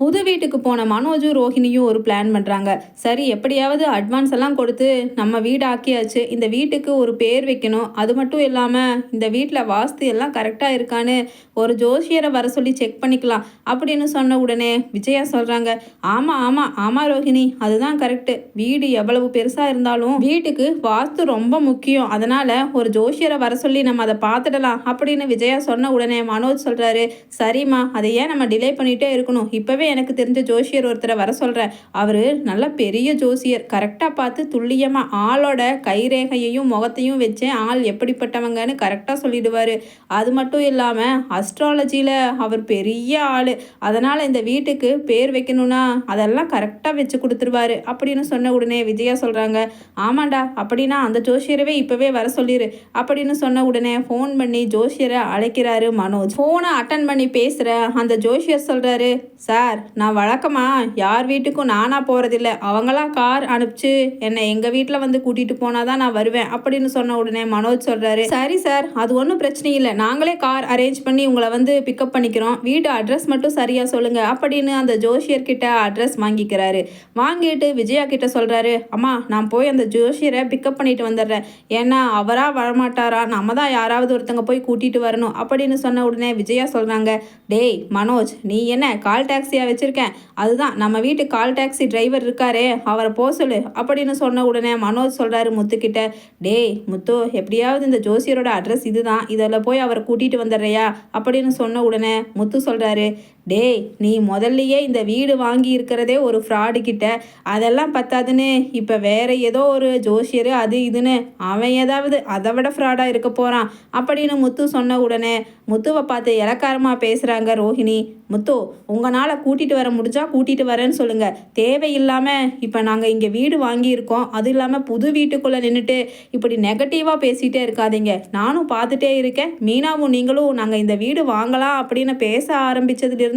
புது வீட்டுக்கு போன மனோஜும் ரோஹிணியும் ஒரு பிளான் பண்ணுறாங்க சரி எப்படியாவது அட்வான்ஸ் எல்லாம் கொடுத்து நம்ம வீடு ஆக்கியாச்சு. இந்த வீட்டுக்கு ஒரு பேர் வைக்கணும். அது மட்டும் இல்லாமல் இந்த வீட்டில் வாஸ்து எல்லாம் கரெக்டாக இருக்கான்னு ஒரு ஜோசியரை வர சொல்லி செக் பண்ணிக்கலாம் அப்படின்னு சொன்ன உடனே விஜயா சொல்கிறாங்க ஆமாம் ஆமாம் ஆமாம் ரோஹிணி அதுதான் கரெக்டு வீடு எவ்வளவு பெருசாக இருந்தாலும் வீட்டுக்கு வாஸ்து ரொம்ப முக்கியம். அதனால் ஒரு ஜோசியரை வர சொல்லி நம்ம அதை பார்த்துடலாம் அப்படின்னு விஜயா சொன்ன உடனே மனோஜ் சொல்கிறாரு சரிம்மா அதை ஏன் நம்ம டிலே பண்ணிகிட்டே இருக்கணும்? இப்போவே எனக்கு தெரிஞ்ச ஜோசியர் ஒருத்தரை வர சொல்கிறேன் அவர் நல்ல பெரிய ஜோசியர் கரெக்டாக பார்த்து துல்லியமாக ஆளோட கைரேகையையும் முகத்தையும் வச்சு ஆள் எப்படிப்பட்டவங்கன்னு கரெக்டாக சொல்லிடுவார். அது மட்டும் இல்லாமல் அஸ்ட்ராலஜியில் அவர் பெரிய ஆள். அதனால் இந்த வீட்டுக்கு பேர் வைக்கணும்னா அதெல்லாம் கரெக்டாக வச்சு கொடுத்துருவாரு அப்படின்னு சொன்ன உடனே விஜயா சொல்கிறாங்க ஆமாண்டா அப்படின்னா அந்த ஜோசியரவே இப்போவே வர சொல்லிடு அப்படின்னு சொன்ன உடனே ஃபோன் பண்ணி ஜோசியரை அழைக்கிறாரு மனோஜ். ஃபோனை அட்டன் பண்ணி பேசுகிற அந்த ஜோசியர் சொல்கிறாரு சார் நான் வழக்கமாக யார் வீட்டுக்கும் நானாக போகிறதில்ல அவங்களாம் கார் அனுப்பிச்சு என்னை எங்கள் வீட்டில் வந்து கூட்டிகிட்டு போனால் தான் நான் வருவேன் அப்படின்னு சொன்ன உடனே மனோஜ் சொல்கிறாரு சரி சார் அது ஒன்றும் பிரச்சனை இல்லை. நாங்களே கார் அரேஞ்ச் பண்ணி உங்களை வந்து பிக்கப் பண்ணிக்கிறோம். வீட்டு அட்ரஸ் மட்டும் சரியாக சொல்லுங்கள் அப்படின்னு அந்த ஜோஷியர்கிட்ட அட்ரஸ் வாங்கிக்கிறாரு. வாங்கிட்டு விஜயா கிட்ட சொல்கிறாரு அம்மா நான் போய் அந்த ஜோஷியரை பிக்கப் பண்ணிட்டு வந்துடுறேன். ஏன்னா அவராக வரமாட்டாரா? நம்ம தான் யாராவது ஒருத்தங்க போய் கூட்டிகிட்டு வரணும். அப்படின்னு சொன்ன உடனே விஜயா சொல்கிறாங்க டேய் மனோஜ் நீ என்ன கால் டாக்ஸியாக வச்சுருக்கேன். அதுதான் நம்ம வீட்டு கால் டாக்ஸி டிரைவர் இருக்காரே அவரை போக சொல்லு அப்படின்னு சொன்ன உடனே மனோஜ் சொல்கிறாரு முத்துக்கிட்ட டேய் முத்து எப்படியாவது இந்த ஜோசியரோட அட்ரஸ் இதுதான் இதில் போய் அவரை கூட்டிகிட்டு வந்துடுறியா? அப்படின்னு சொன்ன உடனே முத்து சொல்கிறாரு டேய் நீ முதல்லையே இந்த வீடு வாங்கி இருக்கிறதே ஒரு ஃப்ராடு கிட்ட. அதெல்லாம் பத்தாதுன்னு. இப்போ வேற ஏதோ ஒரு ஜோசியர் அது இதுன்னு. அவன் ஏதாவது அதை விட ஃப்ராடாக இருக்க போகிறான் அப்படின்னு முத்து சொன்ன உடனே முத்துவை பார்த்து இலக்காரமாக பேசுகிறாங்க ரோஹிணி. முத்து உங்களால் கூட்டிகிட்டு வர முடிஞ்சா கூட்டிகிட்டு வரேன்னு சொல்லுங்கள் தேவையில்லாமல் இப்போ நாங்கள் இங்கே வீடு வாங்கியிருக்கோம். அது இல்லாமல் புது வீட்டுக்குள்ளே நின்றுட்டு இப்படி நெகட்டிவாக பேசிகிட்டே இருக்காதீங்க. நானும் பார்த்துட்டே இருக்கேன். மீனாவும் நீங்களும் நாங்கள் இந்த வீடு வாங்கலாம் அப்படின்னு பேச ஆரம்பித்ததுலேருந்து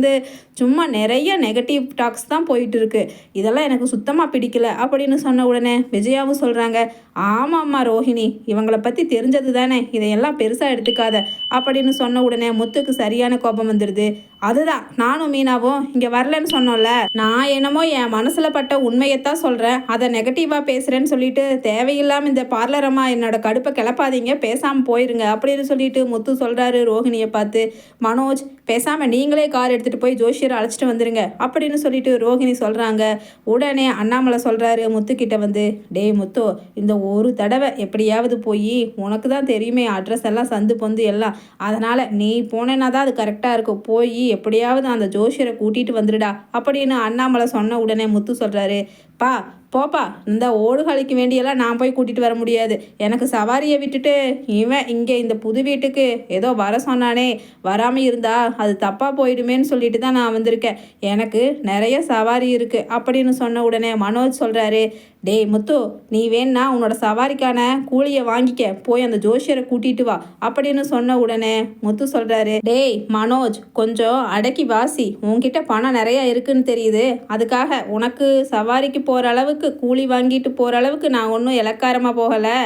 சும்மா நிறைய நெகட்டிவ் டாக்ஸ் தான் போயிட்டு இருக்கு இதெல்லாம் எனக்கு சுத்தமாக பிடிக்கல அப்படின்னு சொன்ன உடனே விஜயாவும் சொல்கிறாங்க ஆமாம்மா ரோஹிணி இவங்கள பற்றி தெரிஞ்சது தானே இதையெல்லாம் பெருசாக எடுத்துக்காத அப்படின்னு சொன்ன உடனே முத்துக்கு சரியான கோபம் வந்துடுது அதுதான் நானும் மீனாவும் இங்கே வரலன்னு சொன்னோம்ல நான் என்னமோ என் மனசில் பட்ட உண்மையைத்தான் சொல்கிறேன் அதை நெகட்டிவாக பேசுகிறேன்னு சொல்லிட்டு தேவையில்லாமல் இந்த பார்லர் அம்மா என்னோட கடுப்பை கிளப்பாதீங்க பேசாமல் போயிருங்க அப்படின்னு சொல்லிட்டு முத்து சொல்கிறாரு ரோஹிணியை பார்த்து. மனோஜ் பேசாமல் நீங்களே கார் எடுத்துகிட்டு போய் ஜோஷியரை அழைச்சிட்டு வந்துடுங்க அப்படின்னு சொல்லிட்டு ரோஹிணி சொல்கிறாங்க உடனே அண்ணாமலை சொல்கிறாரு முத்துக்கிட்ட வந்து டேய் முத்து இந்த ஒரு தடவை எப்படியாவது போய் உனக்கு தான் தெரியுமே அட்ரஸ் எல்லாம் சந்து பொந்து எல்லாம். அதனால் நீ போனேன்னா தான் அது கரெக்டாக இருக்கும். போய் எப்படியாவது அந்த ஜோஷியரை கூட்டிகிட்டு வந்துடுடா அப்படின்னு அண்ணாமலை சொன்ன உடனே முத்து சொல்கிறாரு பா போப்பா இந்த ஓடுகளுக்கு வேண்டியெல்லாம் நான் போய் கூட்டிகிட்டு வர முடியாது. எனக்கு சவாரியை விட்டுட்டு இவன் இங்கே இந்த புது வீட்டுக்கு ஏதோ வர சொன்னானே. வராமல் இருந்தா அது தப்பாக போயிடுமேன்னு சொல்லிட்டு தான் நான் வந்திருக்கேன். எனக்கு நிறைய சவாரி இருக்குது அப்படின்னு சொன்ன உடனே மனோஜ் சொல்கிறாரு டேய் முத்து நீ வேணா உன்னோட சவாரிக்கான கூலியை வாங்கிக்க. போய் அந்த ஜோஷியரை கூட்டிட்டு வா. அப்படின்னு சொன்ன உடனே முத்து சொல்கிறாரு டேய் மனோஜ் கொஞ்சம் அடக்கி வாசி. உன்கிட்ட பணம் நிறைய இருக்குன்னு தெரியுது. அதுக்காக உனக்கு சவாரிக்கு போகிற அளவுக்கு கூலி வாங்கிட்டு போகிற அளவுக்கு நான் ஒன்றும் இலக்காரமாக போகலை.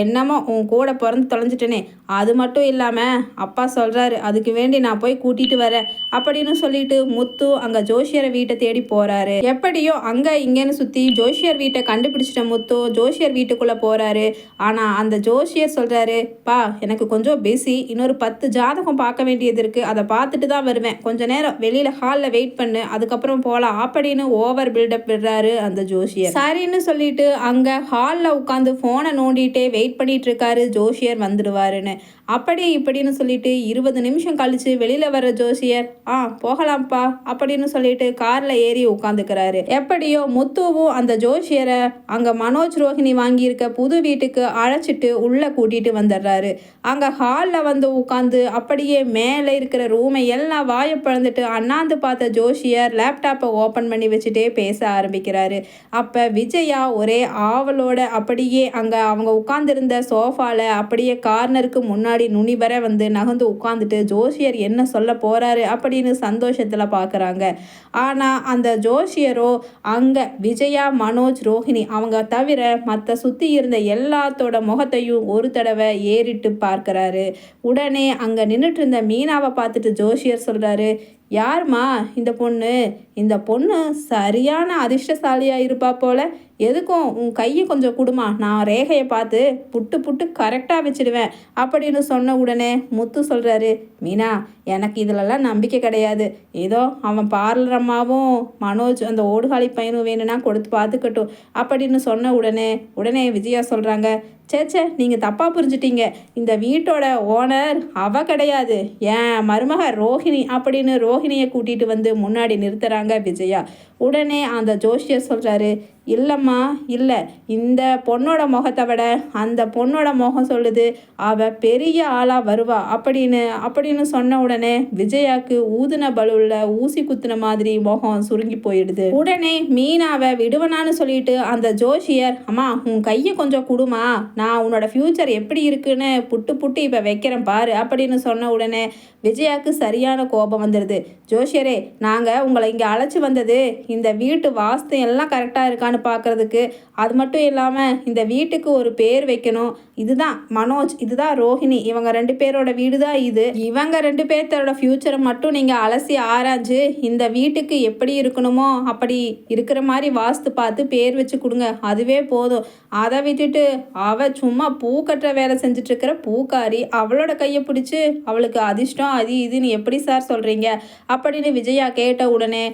என்னமோ உன் கூட பிறந்து தொலைஞ்சிட்டேனே. அது மட்டும் இல்லாமல் அப்பா சொல்கிறாரு அதுக்கு வேண்டி நான் போய் கூட்டிகிட்டு வரேன். அப்படின்னு சொல்லிட்டு முத்து அங்கே ஜோஷியரை வீட்டை தேடி போகிறாரு எப்படியோ அங்கே இங்கேன்னு சுற்றி ஜோஷியர் வீட்டை கண்டுபிடிச்சிட்ட முத்து ஜோஷியர் வீட்டுக்குள்ளே போகிறாரு ஆனால் அந்த ஜோஷியர் சொல்கிறாரு பா எனக்கு கொஞ்சம் பிஸி இன்னொரு பத்து ஜாதகம் பார்க்க வேண்டியது இருக்குது அதை பார்த்துட்டு தான் வருவேன். கொஞ்ச நேரம் வெளியில் ஹாலில் வெயிட் பண்ணு. அதுக்கப்புறம் போகலாம் அப்படின்னு ஓவர் பில்டப் விடுறாரு அந்த ஜோஷியர். சரின்னு சொல்லிட்டு அங்கே ஹாலில் உட்காந்து ஃபோனை நோண்டிகிட்டே வெயிட் பண்ணிகிட்டு இருக்காரு ஜோஷியர் வந்துடுவாருன்னு. அப்படியே இப்படின்னு சொல்லிட்டு இருபது நிமிஷம் கழிச்சு வெளியில் வர ஜோஷியர் ஆ போகலாம்ப்பா அப்படின்னு சொல்லிட்டு காரில் ஏறி உட்காந்துக்கிறாரு. எப்படியோ முத்துவும் அந்த ஜோஷியரை அங்கே மனோஜ் ரோஹிணி வாங்கியிருக்க புது வீட்டுக்கு அழைச்சிட்டு உள்ளே கூட்டிகிட்டு வந்துடுறாரு. அங்கே ஹாலில் வந்து உட்காந்து அப்படியே மேலே இருக்கிற ரூமை எல்லாம் வாயை பிளந்துட்டு அண்ணாந்து பார்த்த ஜோஷியர் லேப்டாப்பை ஓப்பன் பண்ணி வச்சுட்டே பேச ஆரம்பிக்கிறாரு. அப்போ விஜயா ஒரே ஆவலோட அப்படியே அங்கே அவங்க உட்காந்துருந்த சோஃபாவில் அப்படியே கார்னருக்கு முன்னாடி நுனி வர வந்து நகர்ந்து உட்காந்துட்டு ஜோஷியர் என்ன சொல்ல போகிறாரு அப்படின்னு சந்தோஷத்தில் பார்க்குறாங்க ஆனால் அந்த ஜோஷியரோ அங்கே விஜயா மனோஜ் ரோஹிணி அவங்க தவிர மற்ற சுற்றி இருந்த எல்லாத்தோட முகத்தையும் ஒரு தடவை ஏறிட்டு பார்க்குறாரு. உடனே அங்கே நின்றுட்டு இருந்த மீனாவை பார்த்துட்டு ஜோஷியர் சொல்கிறாரு யாரும்மா இந்த பொண்ணு? இந்த பொண்ணு சரியான அதிர்ஷ்டசாலியாக இருப்பா போல. எதுக்கும்? உன் கையை கொஞ்சம் கொடுமா. நான் ரேகையை பார்த்து புட்டு புட்டு கரெக்டாக வச்சிடுவேன் அப்படின்னு சொன்ன உடனே முத்து சொல்கிறாரு மீனா எனக்கு இதிலெல்லாம் நம்பிக்கை கிடையாது. ஏதோ அவன் பார்லர் அம்மாவும் மனோஜ் அந்த ஓடுகாலி பையனும் வேணும்னா கொடுத்து பார்த்துக்கட்டும் அப்படின்னு சொன்ன உடனே உடனே விஜயா சொல்கிறாங்க சே நீங்கள் தப்பாக புரிஞ்சிட்டீங்க. இந்த வீட்டோட ஓனர் அவ கிடையாது. என் மருமக ரோஹிணி அப்படின்னு ரோ ரோஹிணியை கூட்டிகிட்டு வந்து முன்னாடி நிறுத்துறாங்க விஜயா. உடனே அந்த ஜோஷியர் சொல்கிறாரு இல்லைம்மா இல்லை. இந்த பொண்ணோட முகத்தை விட அந்த பொண்ணோட முகம் சொல்லுது அவ பெரிய ஆளாக வருவா. அப்படின்னு அப்படின்னு சொன்ன உடனே விஜயாக்கு ஊதுன பலூனில் ஊசி குத்துன மாதிரி முகம் சுருங்கி போயிடுது. உடனே மீனாவை விடுவனான்னு சொல்லிட்டு அந்த ஜோஷியர் அம்மா உன் கையை கொஞ்சம் கொடுமா. நான் உன்னோட ஃப்யூச்சர் எப்படி இருக்குன்னு புட்டு புட்டு இப்போ வைக்கிறேன் பாரு அப்படின்னு சொன்ன உடனே விஜயாக்கு சரியான கோபம் வந்துடுது ஜோஷியரே நாங்கள் உங்களை இங்கே அழைச்சி வந்தது இந்த வீட்டு வாஸ்து எல்லாம் கரெக்டாக இருக்கான்னு பார்க்கறதுக்கு அது மட்டும் இல்லாமல் இந்த வீட்டுக்கு ஒரு பேர் வைக்கணும். இதுதான் மனோஜ் இதுதான் ரோஹிணி. இவங்க ரெண்டு பேரோட வீடு தான் இது. இவங்க ரெண்டு பேர்த்தரோட ஃப்யூச்சரை மட்டும் நீங்கள் அலசி ஆராய்ஞ்சு இந்த வீட்டுக்கு எப்படி இருக்கணுமோ அப்படி இருக்கிற மாதிரி வாஸ்து பார்த்து பேர் வச்சு கொடுங்க. அதுவே போதும். அதை விட்டுட்டு அவ சும்மா பூ கட்டுற வேலை செஞ்சிட்ருக்கிற பூக்காரி அவளோட கையை பிடிச்சி அவளுக்கு அதிர்ஷ்டம் அது இதுன்னு எப்படி சார் சொல்கிறீங்க அப்படின்னு விஜயா கேட்ட உடனே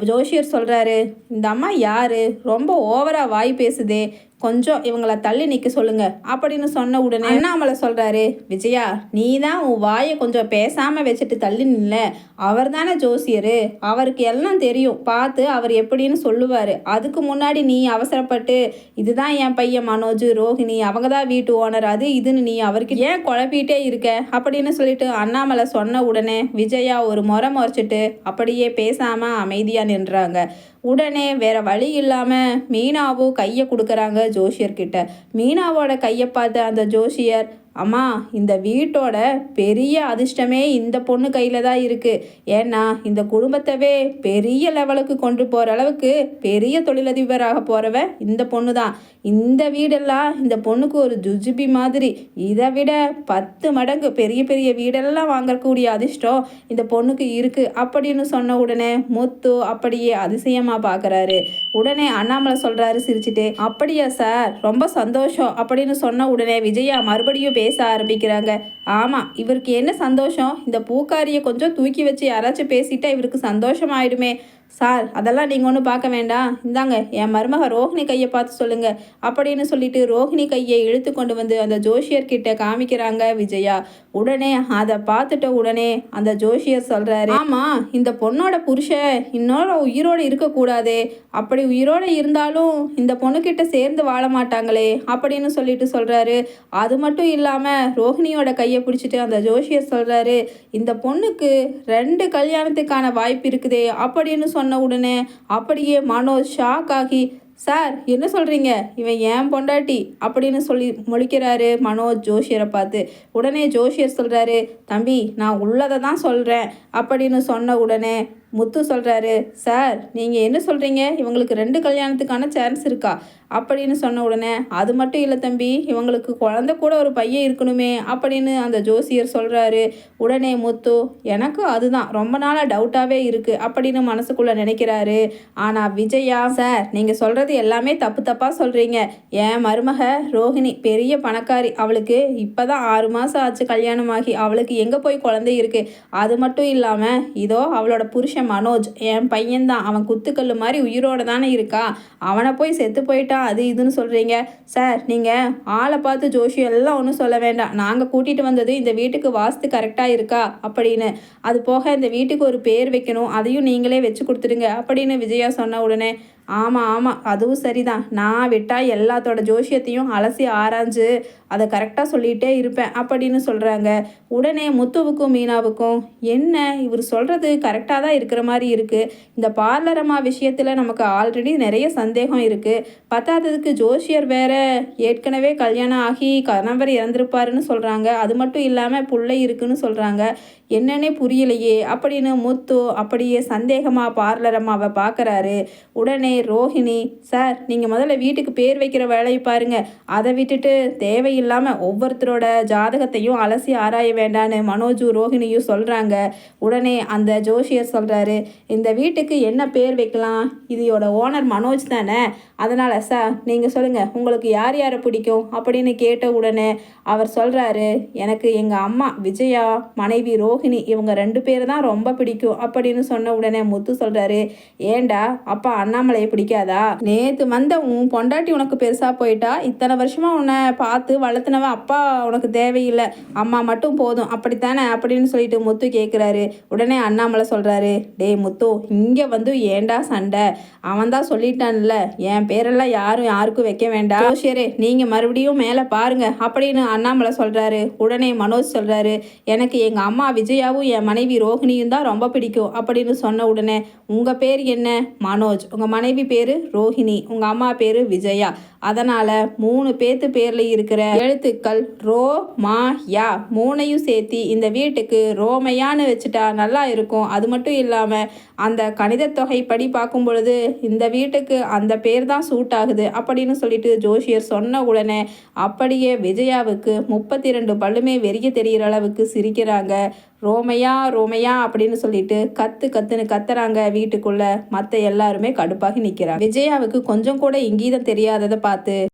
ஜோஷியர் சொல்கிறாரு இந்த அம்மா யாரு? ரொம்ப ஓவராக வாய் பேசுதே. கொஞ்சம் இவங்கள தள்ளி நிற்க சொல்லுங்க அப்படின்னு சொன்ன உடனே அண்ணாமலை சொல்கிறாரு விஜயா நீ தான் உன் வாயை கொஞ்சம் பேசாமல் வச்சுட்டு தள்ளி நில்ல. அவர் தானே ஜோசியர். அவருக்கு எல்லாம் தெரியும். பார்த்து அவர் எப்படின்னு சொல்லுவார். அதுக்கு முன்னாடி நீ அவசரப்பட்டு இதுதான் என் பையன் மனோஜ் ரோஹிணி. அவங்க தான் வீட்டு ஓனர். அது இதுன்னு நீ அவருக்கு ஏன் குழப்பிட்டே இருக்க? அப்படின்னு சொல்லிட்டு அண்ணாமலை சொன்ன உடனே விஜயா ஒரு முறை முறைச்சிட்டு அப்படியே பேசாமல் அமைதியாக நின்றாங்க. உடனே வேற வழி இல்லாமல் மீனாவும் கையை கொடுக்குறாங்க ஜோஷியர்கிட்ட மீனாவோட கையை பார்த்த அந்த ஜோஷியர் அம்மா இந்த வீட்டோட பெரிய அதிர்ஷ்டமே இந்த பொண்ணு கையில் தான் இருக்குது ஏன்னா இந்த குடும்பத்தவே பெரிய லெவலுக்கு கொண்டு போகிற அளவுக்கு பெரிய தொழிலதிபராக போகிறவ இந்த பொண்ணு தான். இந்த வீடெல்லாம் இந்த பொண்ணுக்கு ஒரு ஜுஜுபி மாதிரி. இதை விட பத்து மடங்கு பெரிய பெரிய வீடெல்லாம் வாங்கக்கூடிய அதிர்ஷ்டம் இந்த பொண்ணுக்கு இருக்குது அப்படின்னு சொன்ன உடனே முத்து அப்படியே அதிசயமாக பார்க்குறாரு உடனே அண்ணாமலை சொல்கிறாரு சிரிச்சுட்டு அப்படியா சார் ரொம்ப சந்தோஷம் அப்படின்னு சொன்ன உடனே விஜயா மறுபடியும் பேச ஆரம்பிக்கிறாங்க. ஆமாம் இவருக்கு என்ன சந்தோஷம்? இந்த பூக்காரியை கொஞ்சம் தூக்கி வச்சு யாராச்சும் பேசிட்டா இவருக்கு சந்தோஷம் ஆயிடுமே சார் அதெல்லாம் நீங்கள் ஒன்றும் பார்க்க வேண்டாம். இந்தாங்க என் மருமக ரோஹிணி கையை பார்த்து சொல்லுங்க. அப்படின்னு சொல்லிட்டு ரோஹிணி கையை இழுத்து கொண்டு வந்து அந்த ஜோஷியர்கிட்ட காமிக்கிறாங்க விஜயா. உடனே அதை பார்த்துட்ட உடனே அந்த ஜோஷியர் சொல்கிறாரு ஆமாம் இந்த பொண்ணோட புருஷன் இன்னோட உயிரோடு இருக்கக்கூடாதே. அப்படி உயிரோடு இருந்தாலும் இந்த பொண்ணுக்கிட்ட சேர்ந்து வாழ மாட்டாங்களே அப்படின்னு சொல்லிட்டு சொல்கிறாரு அது மட்டும் இல்லாமல் ரோஹிணியோட கையை பிடிச்சிட்டு அந்த ஜோஷியர் சொல்கிறாரு இந்த பொண்ணுக்கு ரெண்டு கல்யாணத்துக்கான வாய்ப்பு இருக்குதே அப்படின்னு சொன்ன சொன்ன உடனே அப்படியே மனோஜ் ஷாக் ஆகி சார் என்ன சொல்கிறீங்க இவன் ஏன் பொண்டாட்டி? அப்படின்னு சொல்லி முழிக்கிறாரு மனோஜ் ஜோஷியரை பார்த்து. உடனே ஜோஷியர் சொல்கிறாரு தம்பி நான் உள்ளதை தான் சொல்கிறேன் அப்படின்னு சொன்ன உடனே முத்து சொல்கிறாரு சார் நீங்கள் என்ன சொல்கிறீங்க இவங்களுக்கு ரெண்டு கல்யாணத்துக்கான சான்ஸ் இருக்கா? அப்படின்னு சொன்ன உடனே அது மட்டும் இல்லை தம்பி இவங்களுக்கு குழந்த கூட ஒரு பையன் இருக்கணுமே அப்படின்னு அந்த ஜோசியர் சொல்கிறாரு உடனே முத்து எனக்கும் அதுதான் ரொம்ப நாளாக டவுட்டாகவே இருக்குது அப்படின்னு மனசுக்குள்ளே நினைக்கிறாரு. ஆனால் விஜயா சார் நீங்கள் சொல்கிறது எல்லாமே தப்பு தப்பாக சொல்கிறீங்க என் மருமக ரோஹிணி பெரிய பணக்காரி அவளுக்கு இப்போ தான் ஆறு மாதம் ஆச்சு கல்யாணமாகி அவளுக்கு எங்கே போய் குழந்தை இருக்குது அது மட்டும் இல்லாமல் இதோ அவளோட புருஷன் மனோஜ். என் பையன்தான். அவன் குத்துக்கல் மாதிரி உயிரோட தானே இருக்கா? அவனை போய் செத்து போயிட்டான் அது இதுன்னு சொல்கிறீங்க சார் நீங்கள் ஆளை பார்த்து ஜோஷியம் எல்லாம் ஒன்றும் சொல்ல வேண்டாம். நாங்கள் கூட்டிகிட்டு வந்தது இந்த வீட்டுக்கு வாஸ்து கரெக்டாக இருக்கா? அப்படின்னு. அது போக இந்த வீட்டுக்கு ஒரு பேர் வைக்கணும். அதையும் நீங்களே வச்சு கொடுத்துடுங்க. அப்படின்னு விஜயா சொன்ன உடனே ஆமாம் ஆமாம் அதுவும் சரிதான். நான் விட்டால் எல்லாத்தோட ஜோஷியத்தையும் அலசி ஆராய்ஞ்சு அதை கரெக்டாக சொல்லிகிட்டே இருப்பேன் அப்படின்னு சொல்கிறாங்க உடனே முத்துவுக்கும் மீனாவுக்கும் என்ன? இவர் சொல்கிறது கரெக்டாக தான் இருக்கிற மாதிரி இருக்குது இந்த பார்லரம்மா விஷயத்தில் நமக்கு ஆல்ரெடி நிறைய சந்தேகம் இருக்குது பத்தாததுக்கு ஜோஷியர் வேற ஏற்கனவே கல்யாணம் ஆகி கணவர் இறந்துருப்பாருன்னு சொல்கிறாங்க அது மட்டும் இல்லாமல் பிள்ளை இருக்குன்னு சொல்கிறாங்க என்னன்னே புரியலையே. அப்படின்னு முத்து அப்படியே சந்தேகமாக பார்லர் அம்மாவை பார்க்குறாரு. உடனே ரோஹிணி சார் நீங்கள் முதல்ல வீட்டுக்கு பேர் வைக்கிற வேலையை பாருங்க. அதை விட்டுட்டு தேவையில்லாமல் ஒவ்வொருத்தரோட ஜாதகத்தையும் அலசி ஆராய வேண்டான்னு மனோஜும் ரோஹிணியும் சொல்கிறாங்க உடனே அந்த ஜோஷியர் சொல்கிறாரு இந்த வீட்டுக்கு என்ன பேர் வைக்கலாம்? இதோட ஓனர் மனோஜ் தானே. அதனால் சார் நீங்கள் சொல்லுங்கள் உங்களுக்கு யார் யாரை பிடிக்கும்? அப்படின்னு கேட்ட உடனே அவர் சொல்கிறாரு எனக்கு எங்கள் அம்மா விஜயா மனைவி ரோஹிணி இவங்க ரெண்டு பேர் தான் ரொம்ப பிடிக்கும் அப்படின்னு சொன்ன உடனே முத்து சொல்கிறாரு ஏண்டா அப்பா அண்ணாமலையை பிடிக்காதா? நேற்று வந்த உன் பொண்டாட்டி உனக்கு பெருசாக போயிட்டா? இத்தனை வருஷமாக உன்னை பார்த்து வளர்த்துனவன் அப்பா உனக்கு தேவையில்லை. அம்மா மட்டும் போதும் அப்படித்தானே? அப்படின்னு சொல்லிட்டு முத்து கேட்குறாரு உடனே அண்ணாமலை சொல்கிறாரு டேய் முத்து இங்கே வந்து ஏண்டா சண்டை? அவன் தான் சொல்லிட்டான்ல என் பேரெல்லாம் யாரும் யாருக்கும் வைக்க வேண்டாம். சரி நீங்கள் மறுபடியும் மேலே பாருங்க அப்படின்னு அண்ணாமலை சொல்கிறாரு உடனே மனோஜ் சொல்கிறாரு எனக்கு எங்கள் அம்மா விஜயாவும் என் மனைவி ரோஹிணியும் தான் ரொம்ப பிடிக்கும் அப்படின்னு சொன்ன உடனே உங்கள் பேர் என்ன? மனோஜ். உங்கள் மனைவி பேர் ரோஹிணி. உங்கள் அம்மா பேர் விஜயா. அதனால் மூணு பேத்து பேரில் இருக்கிற எழுத்துக்கள் ரோ மா யா மூணையும் சேர்த்து இந்த வீட்டுக்கு ரோமையான்னு வச்சுட்டா நல்லா இருக்கும். அது மட்டும் இல்லாமல் அந்த கணித தொகை படி பார்க்கும் பொழுது இந்த வீட்டுக்கு அந்த பேர் தான் சூட் ஆகுது அப்படின்னு சொல்லிட்டு ஜோஷியர் சொன்ன உடனே அப்படியே விஜயாவுக்கு முப்பத்தி ரெண்டு பல்லுமே வெறிய தெரிகிற அளவுக்கு சிரிக்கிறாங்க. ரோமையா ரோமையா அப்படின்னு சொல்லிட்டு கத்து கத்துன்னு கத்துறாங்க வீட்டுக்குள்ள. மற்ற எல்லாருமே கடுப்பாகி நிற்கிறாங்க விஜயாவுக்கு கொஞ்சம் கூட இங்கீதம் தெரியாததை பார்த்து